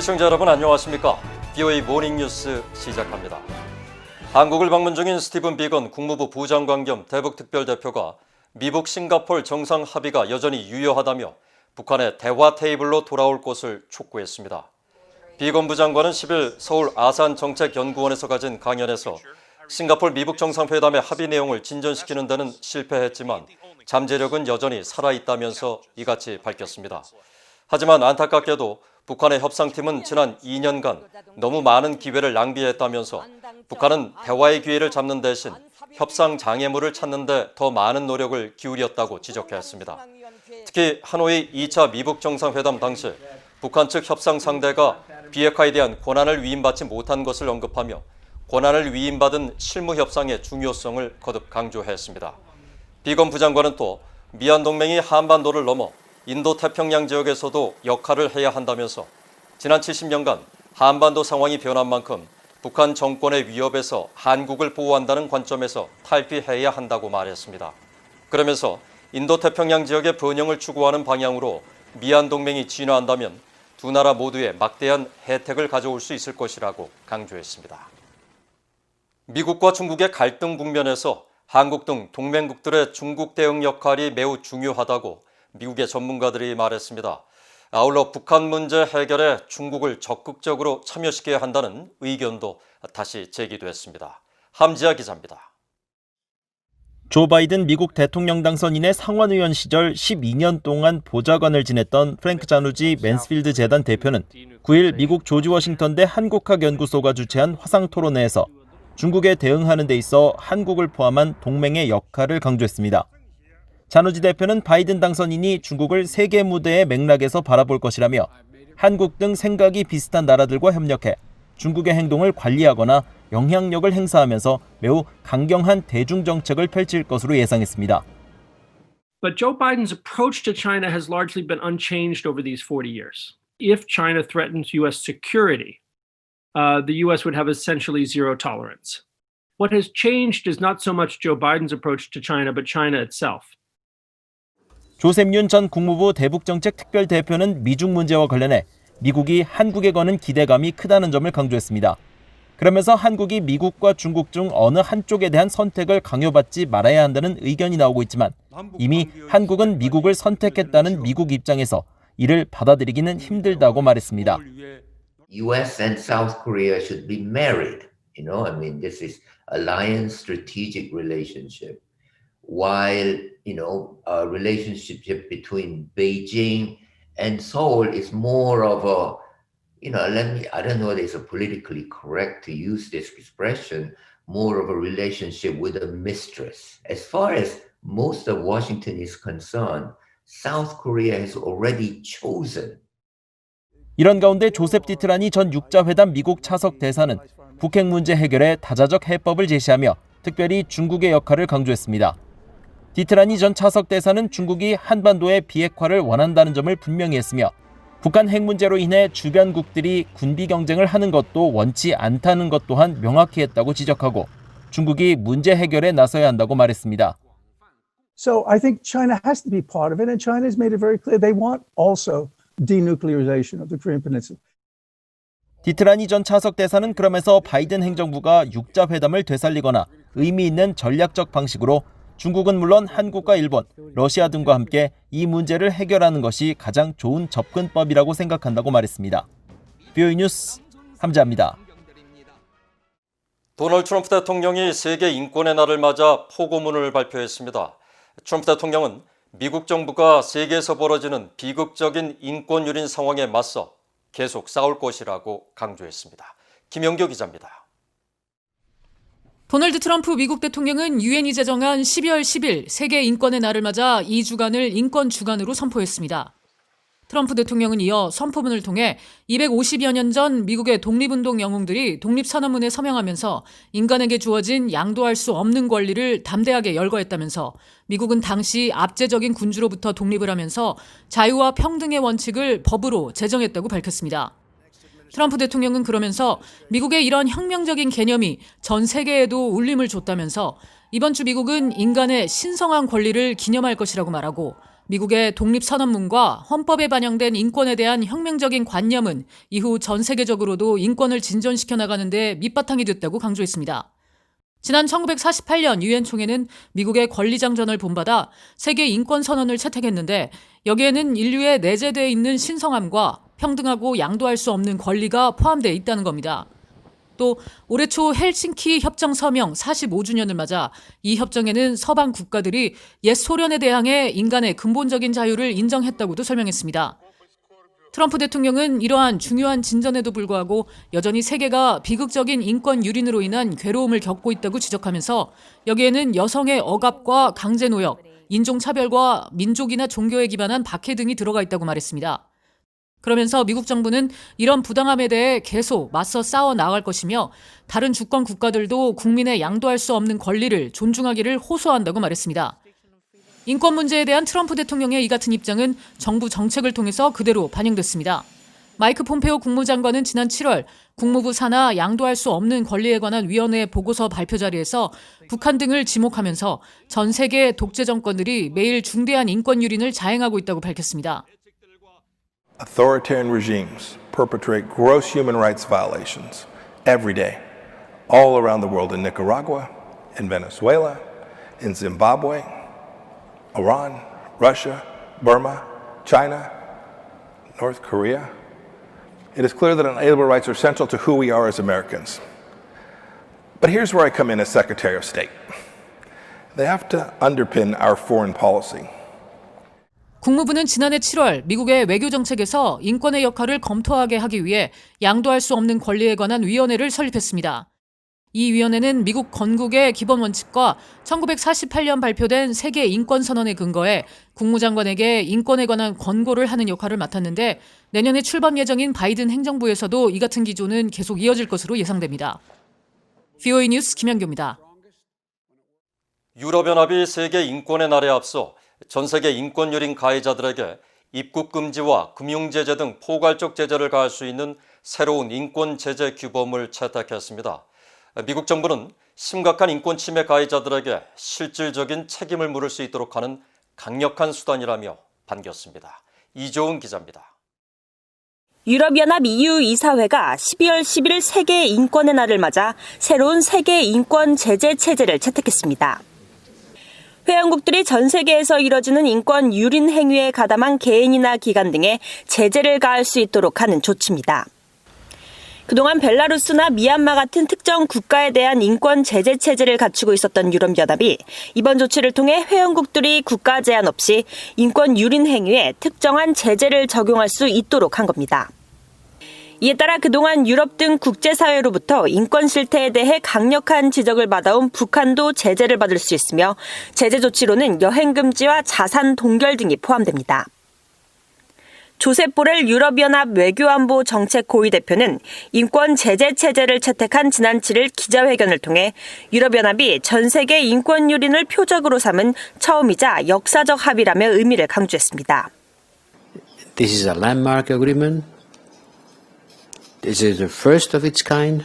시청자 여러분 안녕하십니까? BOA 모닝 뉴스 시작합니다. 한국을 방문 중인 스티븐 비건 국무부 부장관 겸 대북 특별대표가 미국 싱가폴 정상 합의가 여전히 유효하다며 북한의 대화 테이블로 돌아올 것을 촉구했습니다. 비건 부장관은 10일 서울 아산 정책연구원에서 가진 강연에서 싱가폴 미국 정상회담의 합의 내용을 진전시키는 데는 실패했지만 잠재력은 여전히 살아있다면서 이같이 밝혔습니다. 하지만 안타깝게도 북한의 협상팀은 지난 2년간 너무 많은 기회를 낭비했다면서 북한은 대화의 기회를 잡는 대신 협상 장애물을 찾는 데 더 많은 노력을 기울였다고 지적했습니다. 특히 하노이 2차 미북 정상회담 당시 북한 측 협상 상대가 비핵화에 대한 권한을 위임받지 못한 것을 언급하며 권한을 위임받은 실무 협상의 중요성을 거듭 강조했습니다. 비건 부장관은 또 미얀 동맹이 한반도를 넘어 인도 태평양 지역에서도 역할을 해야 한다면서 지난 70년간 한반도 상황이 변한 만큼 북한 정권의 위협에서 한국을 보호한다는 관점에서 탈피해야 한다고 말했습니다. 그러면서 인도 태평양 지역의 번영을 추구하는 방향으로 미얀 동맹이 진화한다면 두 나라 모두에 막대한 혜택을 가져올 수 있을 것이라고 강조했습니다. 미국과 중국의 갈등 국면에서 한국 등 동맹국들의 중국 대응 역할이 매우 중요하다고 미국의 전문가들이 말했습니다. 아울러 북한 문제 해결에 중국을 적극적으로 참여시켜야 한다는 의견도 다시 제기됐습니다. 함지아 기자입니다. 조 바이든 미국 대통령 당선인의 상원의원 시절 12년 동안 보좌관을 지냈던 프랭크 자누지 맨스필드 재단 대표는 9일 미국 조지 워싱턴대 한국학연구소가 주최한 화상 토론회에서 중국에 대응하는 데 있어 한국을 포함한 동맹의 역할을 강조했습니다. 자누지 대표는 바이든 당선인이 중국을 세계 무대의 맥락에서 바라볼 것이라며 한국 등 생각이 비슷한 나라들과 협력해 중국의 행동을 관리하거나 영향력을 행사하면서 매우 강경한 대중 정책을 펼칠 것으로 예상했습니다. But Joe Biden's approach to China has largely been unchanged over these 40 years. If China threatens U.S. security, uh, the U.S. would have essentially zero tolerance. What has changed is not so much Joe Biden's approach to China, but China itself. 조셉 윤 전 국무부 대북정책 특별대표는 미중 문제와 관련해 미국이 한국에 거는 기대감이 크다는 점을 강조했습니다. 그러면서 한국이 미국과 중국 중 어느 한쪽에 대한 선택을 강요받지 말아야 한다는 의견이 나오고 있지만 이미 한국은 미국을 선택했다는 미국 입장에서 이를 받아들이기는 힘들다고 말했습니다. US and South Korea should be married. You know, I mean, this is alliance strategic relationship. While, you know, a relationship between Beijing and Seoul is more of a, you know, let me, I don't know if it's politically correct to use this expression, more of a relationship with a mistress. As far as most of Washington is concerned, South Korea has already chosen 이런 가운데 조셉 디트라니 전 육자회담 미국 차석 대사는 북핵 문제 해결에 다자적 해법을 제시하며 특별히 중국의 역할을 강조했습니다. 디트라니 전 차석 대사는 중국이 한반도의 비핵화를 원한다는 점을 분명히 했으며 북한 핵 문제로 인해 주변국들이 군비 경쟁을 하는 것도 원치 않다는 것 또한 명확히 했다고 지적하고 중국이 문제 해결에 나서야 한다고 말했습니다. So I think China has to be part of it, and China has made it very clear they want also denuclearization of the Korean Peninsula. 디트라니 전 차석 대사는 그러면서 바이든 행정부가 육자 회담을 되살리거나 의미 있는 전략적 방식으로 중국은 물론 한국과 일본, 러시아 등과 함께 이 문제를 해결하는 것이 가장 좋은 접근법이라고 생각한다고 말했습니다. 뷰이 뉴스 함자입니다. 도널드 트럼프 대통령이 세계 인권의 날을 맞아 포고문을 발표했습니다. 트럼프 대통령은 미국 정부가 세계에서 벌어지는 비극적인 인권 유린 상황에 맞서 계속 싸울 것이라고 강조했습니다. 김영교 기자입니다. 도널드 트럼프 미국 대통령은 유엔이 제정한 12월 10일 세계 인권의 날을 맞아 2주간을 인권 주간으로 선포했습니다. 트럼프 대통령은 이어 선포문을 통해 250여 년 전 미국의 독립운동 영웅들이 독립선언문에 서명하면서 인간에게 주어진 양도할 수 없는 권리를 담대하게 열거했다면서 미국은 당시 압제적인 군주로부터 독립을 하면서 자유와 평등의 원칙을 법으로 제정했다고 밝혔습니다. 트럼프 대통령은 그러면서 미국의 이런 혁명적인 개념이 전 세계에도 울림을 줬다면서 이번 주 미국은 인간의 신성한 권리를 기념할 것이라고 말하고 미국의 독립선언문과 헌법에 반영된 인권에 대한 혁명적인 관념은 이후 전 세계적으로도 인권을 진전시켜 나가는데 밑바탕이 됐다고 강조했습니다. 지난 1948년 유엔 총회는 미국의 권리장전을 본받아 세계 인권 선언을 채택했는데 여기에는 인류에 내재되어 있는 신성함과 평등하고 양도할 수 없는 권리가 포함되어 있다는 겁니다. 또 올해 초 헬싱키 협정 서명 45주년을 맞아 이 협정에는 서방 국가들이 옛 소련에 대항해 인간의 근본적인 자유를 인정했다고도 설명했습니다. 트럼프 대통령은 이러한 중요한 진전에도 불구하고 여전히 세계가 비극적인 인권 유린으로 인한 괴로움을 겪고 있다고 지적하면서 여기에는 여성의 억압과 강제 노역, 인종차별과 민족이나 종교에 기반한 박해 등이 들어가 있다고 말했습니다. 그러면서 미국 정부는 이런 부당함에 대해 계속 맞서 싸워 나갈 것이며 다른 주권 국가들도 국민의 양도할 수 없는 권리를 존중하기를 호소한다고 말했습니다. 인권 문제에 대한 트럼프 대통령의 이 같은 입장은 정부 정책을 통해서 그대로 반영됐습니다. 마이크 폼페오 국무장관은 지난 7월 국무부 산하 양도할 수 없는 권리에 관한 위원회 보고서 발표 자리에서 북한 등을 지목하면서 전 세계 독재 정권들이 매일 중대한 인권 유린을 자행하고 있다고 밝혔습니다. Authoritarian regimes perpetrate gross human rights violations every day, all around the world in Nicaragua, in Venezuela, in Zimbabwe, Iran, Russia, Burma, China, North Korea. It is clear that unalienable rights are central to who we are as Americans. But here's where I come in as Secretary of State. They have to underpin our foreign policy. 국무부는 지난해 7월 미국의 외교 정책에서 인권의 역할을 검토하게 하기 위해 양도할 수 없는 권리에 관한 위원회를 설립했습니다. 이 위원회는 미국 건국의 기본 원칙과 1948년 발표된 세계 인권 선언에 근거해 국무장관에게 인권에 관한 권고를 하는 역할을 맡았는데 내년에 출범 예정인 바이든 행정부에서도 이 같은 기조는 계속 이어질 것으로 예상됩니다. VOA 뉴스 김현교입니다. 유럽연합이 세계 인권의 날에 앞서 전 세계 인권 유린 가해자들에게 입국 금지와 금융 제재 등 포괄적 제재를 가할 수 있는 새로운 인권 제재 규범을 채택했습니다. 미국 정부는 심각한 인권 침해 가해자들에게 실질적인 책임을 물을 수 있도록 하는 강력한 수단이라며 반겼습니다. 이조은 기자입니다. 유럽연합 EU 이사회가 12월 10일 세계 인권의 날을 맞아 새로운 세계 인권 제재 체제를 채택했습니다. 회원국들이 전 세계에서 이뤄지는 인권 유린 행위에 가담한 개인이나 기관 등에 제재를 가할 수 있도록 하는 조치입니다. 그동안 벨라루스나 미얀마 같은 특정 국가에 대한 인권 제재 체제를 갖추고 있었던 유럽연합이 이번 조치를 통해 회원국들이 국가 제한 없이 인권 유린 행위에 특정한 제재를 적용할 수 있도록 한 겁니다. 이에 따라 그동안 유럽 등 국제사회로부터 인권 실태에 대해 강력한 지적을 받아온 북한도 제재를 받을 수 있으며 제재 조치로는 여행 금지와 자산 동결 등이 포함됩니다. 조셉 보렐 유럽연합 외교안보 정책 고위 대표는 인권 제재 체제를 채택한 지난 7일 기자회견을 통해 유럽연합이 전 세계 인권 유린을 표적으로 삼은 처음이자 역사적 합의라며 의미를 강조했습니다. This is a landmark agreement. This is the first of its kind.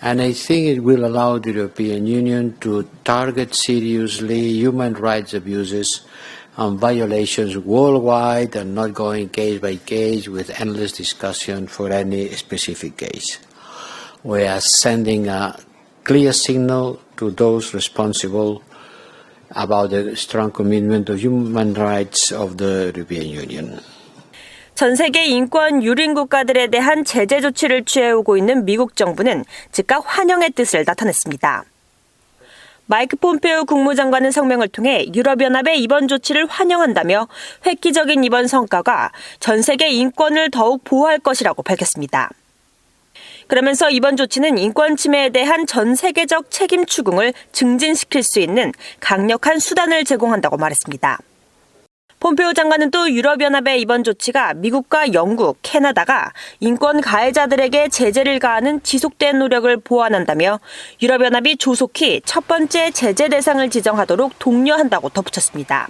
And I think it will allow the European Union to target seriously human rights abuses and violations worldwide and not going case by case with endless discussion for any specific case. We are sending a clear signal to those responsible about the strong commitment to human rights of the European Union. 전 세계 인권 유린 국가들에 대한 제재 조치를 취해오고 있는 미국 정부는 즉각 환영의 뜻을 나타냈습니다. 마이크 폼페오 국무장관은 성명을 통해 유럽연합의 이번 조치를 환영한다며 획기적인 이번 성과가 전 세계 인권을 더욱 보호할 것이라고 밝혔습니다. 그러면서 이번 조치는 인권 침해에 대한 전 세계적 책임 추궁을 증진시킬 수 있는 강력한 수단을 제공한다고 말했습니다. 폼페오 장관은 또 유럽연합의 이번 조치가 미국과 영국, 캐나다가 인권 가해자들에게 제재를 가하는 지속된 노력을 보완한다며 유럽연합이 조속히 첫 번째 제재 대상을 지정하도록 독려한다고 덧붙였습니다.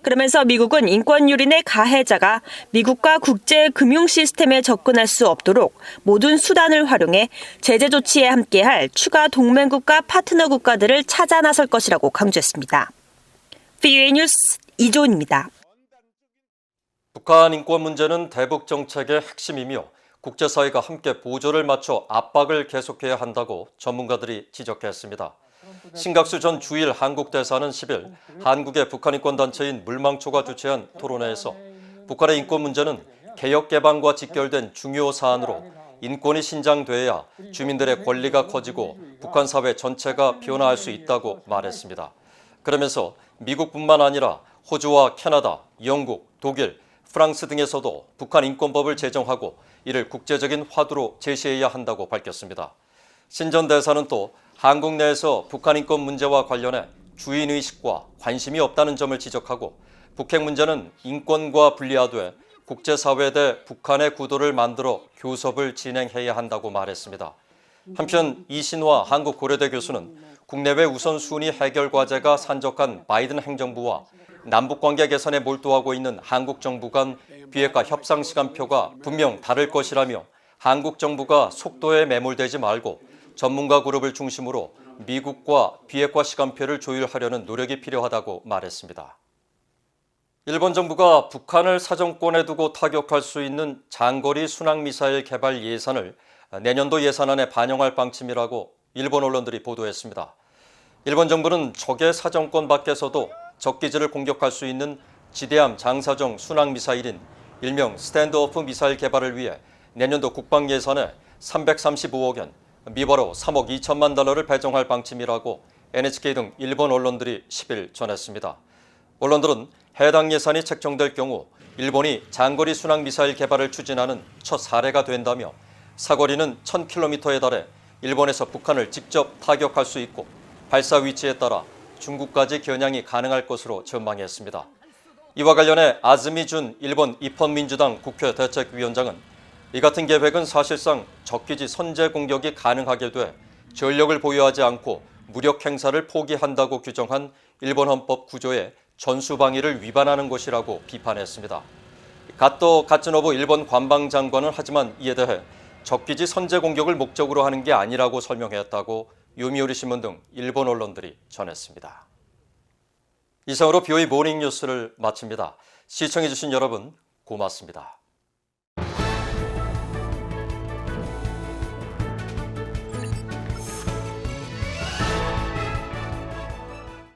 그러면서 미국은 인권 유린의 가해자가 미국과 국제 금융 시스템에 접근할 수 없도록 모든 수단을 활용해 제재 조치에 함께할 추가 동맹국과 파트너 국가들을 찾아 나설 것이라고 강조했습니다. VOA 뉴스 이조은입니다. 북한 인권 문제는 대북 정책의 핵심이며 국제사회가 함께 보조를 맞춰 압박을 계속해야 한다고 전문가들이 지적했습니다. 신각수 전 주일 한국 대사는 10일 한국의 북한 인권 단체인 물망초가 주최한 토론회에서 북한의 인권 문제는 개혁 개방과 직결된 중요 사안으로 인권이 신장돼야 주민들의 권리가 커지고 북한 사회 전체가 변화할 수 있다고 말했습니다. 그러면서 미국뿐만 아니라 호주와 캐나다, 영국, 독일, 프랑스 등에서도 북한 인권법을 제정하고 이를 국제적인 화두로 제시해야 한다고 밝혔습니다. 신전 대사는 또 한국 내에서 북한 인권 문제와 관련해 주인 의식과 관심이 없다는 점을 지적하고 북핵 문제는 인권과 분리하되 국제사회 대 북한의 구도를 만들어 교섭을 진행해야 한다고 말했습니다. 한편 이신화 한국 고려대 교수는 국내외 우선순위 해결 과제가 산적한 바이든 행정부와 남북 관계 개선에 몰두하고 있는 한국 정부 간 비핵화 협상 시간표가 분명 다를 것이라며 한국 정부가 속도에 매몰되지 말고 전문가 그룹을 중심으로 미국과 비핵화 시간표를 조율하려는 노력이 필요하다고 말했습니다. 일본 정부가 북한을 사정권에 두고 타격할 수 있는 장거리 순항미사일 개발 예산을 내년도 예산안에 반영할 방침이라고 일본 언론들이 보도했습니다. 일본 정부는 적의 사정권 밖에서도 적기지를 공격할 수 있는 지대함 장사정 순항 미사일인 일명 스탠드오프 미사일 개발을 위해 내년도 국방 예산에 335억 원, 미바로 3억 2천만 달러를 배정할 방침이라고 NHK 등 일본 언론들이 10일 전했습니다. 언론들은 해당 예산이 책정될 경우 일본이 장거리 순항 미사일 개발을 추진하는 첫 사례가 된다며 사거리는 1000km에 달해 일본에서 북한을 직접 타격할 수 있고 발사 위치에 따라 중국까지 겨냥이 가능할 것으로 전망했습니다. 이와 관련해 아즈미 준 일본 입헌민주당 국회 대책위원장은 이 같은 계획은 사실상 적기지 선제 공격이 가능하게 돼 전력을 보유하지 않고 무력 행사를 포기한다고 규정한 일본 헌법 구조의 전수방위를 위반하는 것이라고 비판했습니다. 갓도 가츠노부 일본 관방장관은 하지만 이에 대해 적기지 선제 공격을 목적으로 하는 게 아니라고 설명했다고 요미우리 신문 등 일본 언론들이 전했습니다. 이상으로 비오이 모닝 뉴스를 마칩니다. 시청해주신 여러분 고맙습니다.